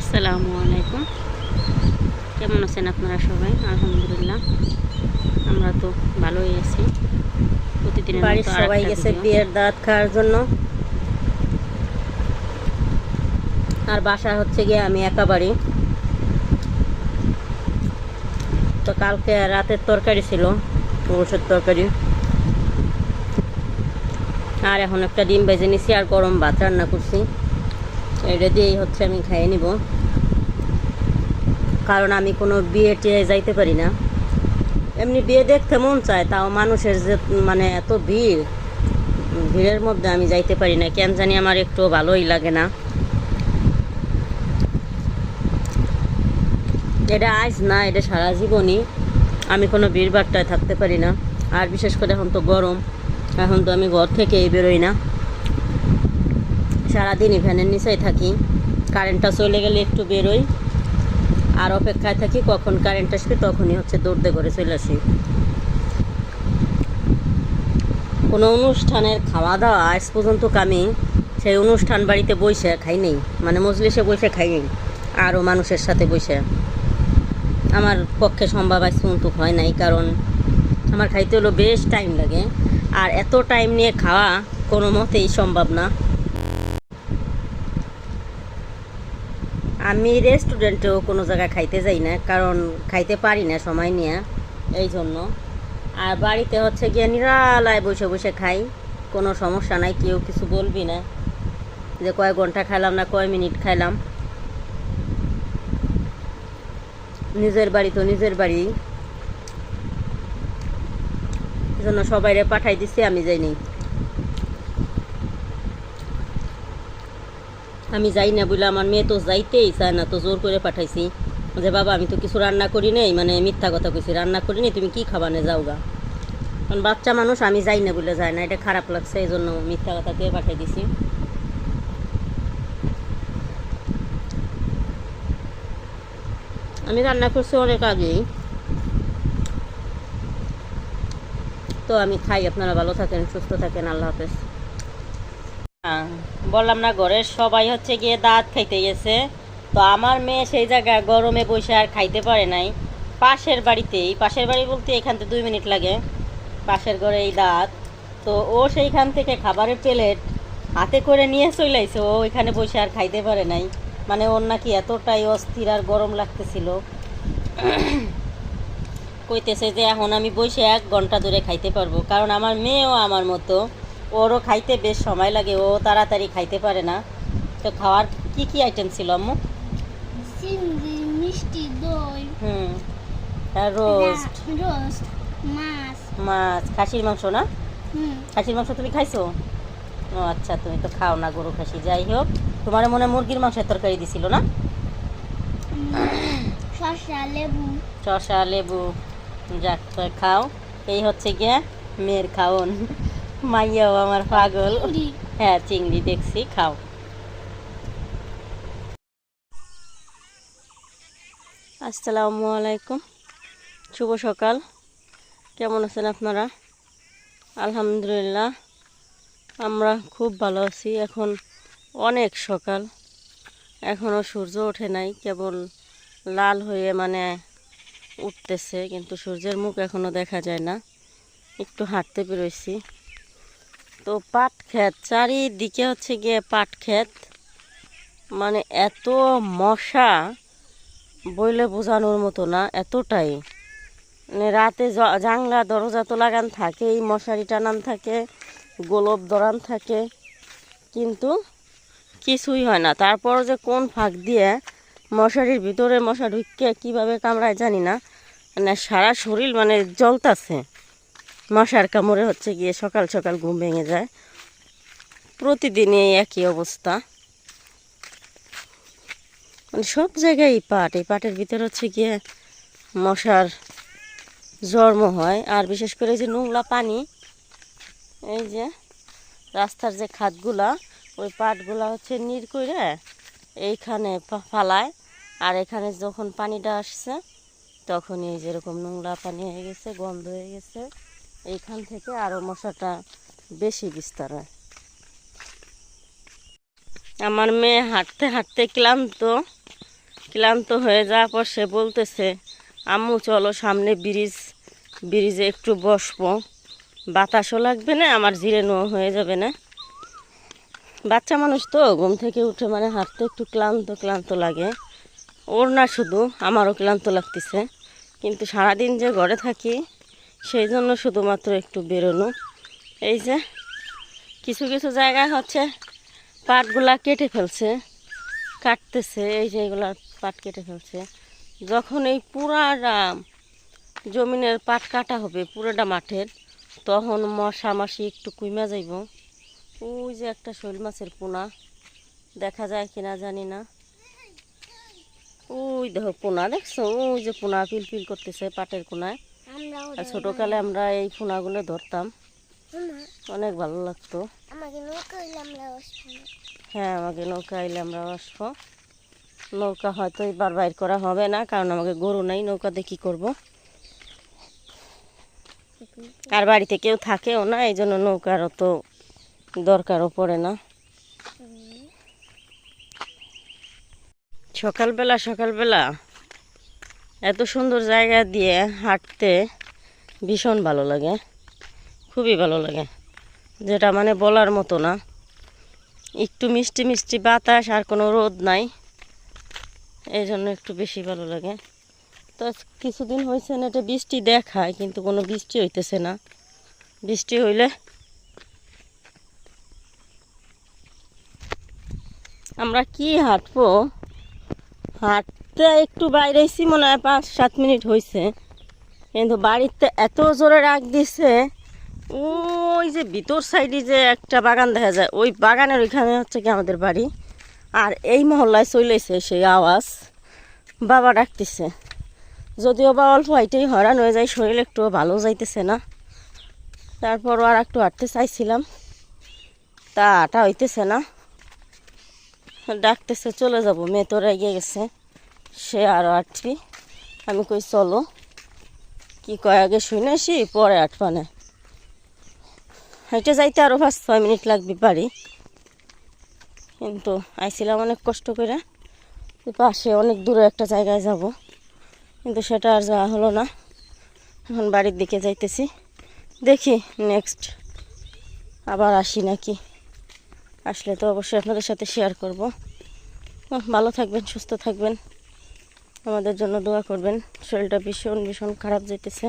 আসসালামু আলাইকুম। কেমন আছেন আপনারা সবাই? আলহামদুলিল্লাহ। আমরা তো ভালোই আছি। প্রতিদিন বাড়ির সবাই গেছে বিয়ের দাঁত খাওয়ার জন্য। আর বাসা হচ্ছে গিয়ে আমি একা বাড়ি। তো কালকে রাতের তরকারি ছিল পুরুষের তরকারি। আর এখন একটা ডিম ভেজে নিছি আর গরম ভাত রান্না করছি। দিয়েই হচ্ছে আমি খাইয়ে নিব। কারণ আমি কোনো বিয়ে টিয়ে যাইতে পারি না। এমনি বিয়ে দেখতে মন চায়, তাও মানুষের যে মানে এত ভিড়, ভিড়ের মধ্যে আমি যাইতে পারি না। কেন জানি আমার একটু ভালোই লাগে না। এটা আজ না, এটা সারা জীবনই। আমি কোনো ভিড় বাট্টায় থাকতে পারি না। আর বিশেষ করে এখন তো গরম, এখন তো আমি ঘর থেকেই বেরোই না। সারাদিনই ফ্যানের নিচেই থাকি। কারেন্টটা চলে গেলে একটু বেরোই। আর অপেক্ষায় থাকি কখন কারেন্ট আসবে তখনই হচ্ছে দৌড়তে করে চলে আসি। কোনো অনুষ্ঠানের খাওয়া দাওয়া আজ পর্যন্ত আমি সেই অনুষ্ঠান বাড়িতে বসে খাই নেই। মানে মজলিসে বসে খাই নেই। আরও মানুষের সাথে বসে। আমার পক্ষে সম্ভব আজ পর্যন্ত হয় নাই কারণ আমার খাইতে হলো বেশ টাইম লাগে। আর এত টাইম নিয়ে খাওয়া কোনো মতেই সম্ভব না। আমি রেস্টুরেন্টেও কোনো জায়গায় খাইতে যাই না, কারণ খাইতে পারি না সময় নিয়ে, এই জন্য। আর বাড়িতে হচ্ছে গিয়ে নিরালায় বসে বসে খাই, কোনো সমস্যা নাই, কেউ কিছু বলবি না। যে কয় ঘণ্টা খাইলাম না, কয় মিনিট খাইলাম। নিজের বাড়ি তো নিজের বাড়ি। জন্য সবাইরে পাঠাই দিছি, আমি যাইনি আমি যাই না বলে আমার মেয়ে তো যাইতেই চায় না, তো জোর করে পাঠাইছি। যে বাবা, আমি তো কিছু রান্না করি নেই মানে মিথ্যা কথা কইছি, রান্না করি নি তুমি কি খাবানে যাও গা কারণ বাচ্চা মানুষ, আমি যাই না বলে যায় না, এটা খারাপ লাগছে এই জন্য মিথ্যা কথা দিয়ে পাঠাই দিছি। আমি রান্না করছি অনেক আগেই। তো আমি খাই, আপনারা ভালো থাকেন, সুস্থ থাকেন, আল্লাহ হাফেজ। বললাম না ঘরের সবাই হচ্ছে গিয়ে দাঁত খাইতে গেছে। তো আমার মেয়ে সেই জায়গায় গরমে বসে আর খাইতে পারে নাই। পাশের বাড়িতেই পাশের বাড়ি বলতে এখান থেকে দুই মিনিট লাগে। পাশের ঘরে এই দাঁত। তো ও সেইখান থেকে খাবারের প্লেট হাতে করে নিয়ে চলে আইছে। ও এখানে বসে আর খাইতে পারে নাই। মানে ওর নাকি এতটাই অস্থির আর গরম লাগতেছিল। কইতেছে যে এখন আমি বসে এক ঘণ্টা ধরে খাইতে পারব। কারণ আমার মেয়েও আমার মতো। ওরও খাইতে বেশ সময় লাগে ও তাড়াতাড়ি খাইতে পারে না। তো খাওয়ার কি কি আইটেম ছিল আম্মু? চিংড়ি মিষ্টি দই। হুম রোস্ট রোস্ট মাছ। মাছ খাসির মাংস না? হুম। খাসির মাংস তুমি খাইছো? ও আচ্ছা তুমি তো খাও না গরু খাসি যাই হোক। তোমার মনে মুরগির মাংসের তরকারি দিছিল না? শসা লেবু। শসা লেবু যাক তো খাও। এই হচ্ছে গিয়ে মেয়ের খাওন। মাইয়াও আমার পাগল। হ্যাঁ চিংড়ি দেখছি খাও। আসসালামু আলাইকুম শুভ সকাল। কেমন আছেন আপনারা? আলহামদুলিল্লাহ আমরা খুব ভালো আছি। এখন অনেক সকাল। এখনও সূর্য ওঠে নাই কেবল লাল হয়ে মানে উঠতেছে কিন্তু সূর্যের মুখ এখনও দেখা যায় না। একটু হাঁটতে বেরোইছি। তো পাট ক্ষেত, চারিদিকে হচ্ছে গিয়ে পাট ক্ষেত। মানে এত মশা বইলে বোঝানোর মতো না, এতটাই। মানে রাতে জ- জানলা, দরজা তো লাগান থাকে এই মশারি টানান থাকে, গোলপ দরান থাকে। কিন্তু কিছুই হয় না। তারপর যে কোন ফাঁক দিয়ে মশারির ভিতরে মশা ঢুকে কীভাবে কামড়ায় জানি না। মানে সারা শরীর মানে জ্বলতাছে। মশার কামড়ে হচ্ছে গিয়ে সকাল সকাল ঘুম ভেঙে যায়। প্রতিদিনই একই অবস্থা। মানে সব জায়গায় এই পাট, এই পাটের ভিতরে হচ্ছে গিয়ে মশার জন্ম হয়। আর বিশেষ করে যে নোংলা পানি, এই যে রাস্তার যে খাতগুলা, ওই পাটগুলা হচ্ছে নির করে এইখানে ফালায়। আর এখানে যখন পানিটা আসছে তখন এই যেরকম নোংরা পানি হয়ে গেছে, গন্ধ হয়ে গেছে। এইখান থেকে আরও মশাটা বেশি বিস্তার হয়। আমার মেয়ে হাঁটতে হাঁটতে ক্লান্ত ক্লান্ত হয়ে যাওয়ার পর সে বলতেছে, আম্মু, চলো সামনে ব্রিজ, ব্রিজে একটু বসবো। বাতাসও লাগবে না, আমার জিরেনো হয়ে যাবে না। বাচ্চা মানুষ তো, ঘুম থেকে উঠে মানে হাঁটতে একটু ক্লান্ত ক্লান্ত লাগে। ওর না শুধু, আমারও ক্লান্ত লাগতেছে। কিন্তু সারাদিন যে ঘরে থাকি সেই জন্য শুধুমাত্র একটু বেরোনো। এই যে, কিছু কিছু জায়গায় হচ্ছে পাটগুলা কেটে ফেলছে, কাটতেছে, এই যে এগুলা পাট কেটে ফেলছে। যখন এই পুরাটা জমিনের পাট কাটা হবে পুরোটা মাঠের, তখন মশা মাসি একটু কুইমা যাইব। ওই যে একটা শৈল মাছের পোনা, দেখা যায় কিনা জানি না। ওই দেখো পোনা, দেখছ? ওই যে পোনা পিল পিল করতেছে পাটের কোনায়। আর ছোটোকালে আমরা এই ফোনাগুলো ধরতাম। অনেক ভালো লাগতো। হ্যাঁ আমাকে নৌকা আইলে আমরা আসব। নৌকা হয়তো এবার বাইর করা হবে না কারণ আমাকে গরু নাই নৌকাতে কি করব? আর বাড়িতে কেউ থাকেও না এই জন্য নৌকার অত দরকারও পড়ে না। সকালবেলা সকালবেলা এত সুন্দর জায়গা দিয়ে হাঁটতে ভীষণ ভালো লাগে। খুবই ভালো লাগে। যেটা মানে বলার মতো না। একটু মিষ্টি মিষ্টি বাতাস আর কোনো রোদ নাই। এই জন্য একটু বেশি ভালো লাগে। তো কিছুদিন হয়েছে না, এটা বৃষ্টি দেখায়, কিন্তু কোনো বৃষ্টি হইতেছে না। বৃষ্টি হইলে আমরা কি হাঁটবো? হাঁটতে একটু বাইরে বাইরেছি, মনে হয় পাঁচ সাত মিনিট হয়েছে কিন্তু বাড়িতে এত জোরে রাগ দিছে, ওই যে ভিতর সাইডে যে একটা বাগান দেখা যায়, ওই বাগানের ওইখানে হচ্ছে কি আমাদের বাড়ি। আর এই মহল্লায় চলেছে সেই আওয়াজ, বাবা ডাকতেছে। যদিও বা অল্প হাইটেই হরান হয়ে যায়, শরীর একটু ভালো যাইতেছে না। তারপরও আর একটু হাঁটতে চাইছিলাম, তা হাঁটা হইতেছে না। ডাকতেছে, চলে যাব, মেয়ে তোরা এগিয়ে গেছে। সে আরও আটবি আমি কই, চলো। কি কয়, আগে শুনে আসি, পরে আটবানে। হেঁটে যাইতে আরও পাঁচ ছয় মিনিট লাগবে পারি কিন্তু আইছিলাম অনেক কষ্ট করে। পাশে অনেক দূরে একটা জায়গায় যাব। কিন্তু সেটা আর যাওয়া হলো না। এখন বাড়ির দিকে যাইতেছি। দেখি নেক্সট আবার আসি নাকি। আসলে তো অবশ্যই আপনাদের সাথে শেয়ার করব। ভালো থাকবেন, সুস্থ থাকবেন। আমাদের জন্য দোয়া করবেন। শরীরটা ভীষণ ভীষণ খারাপ যেতেছে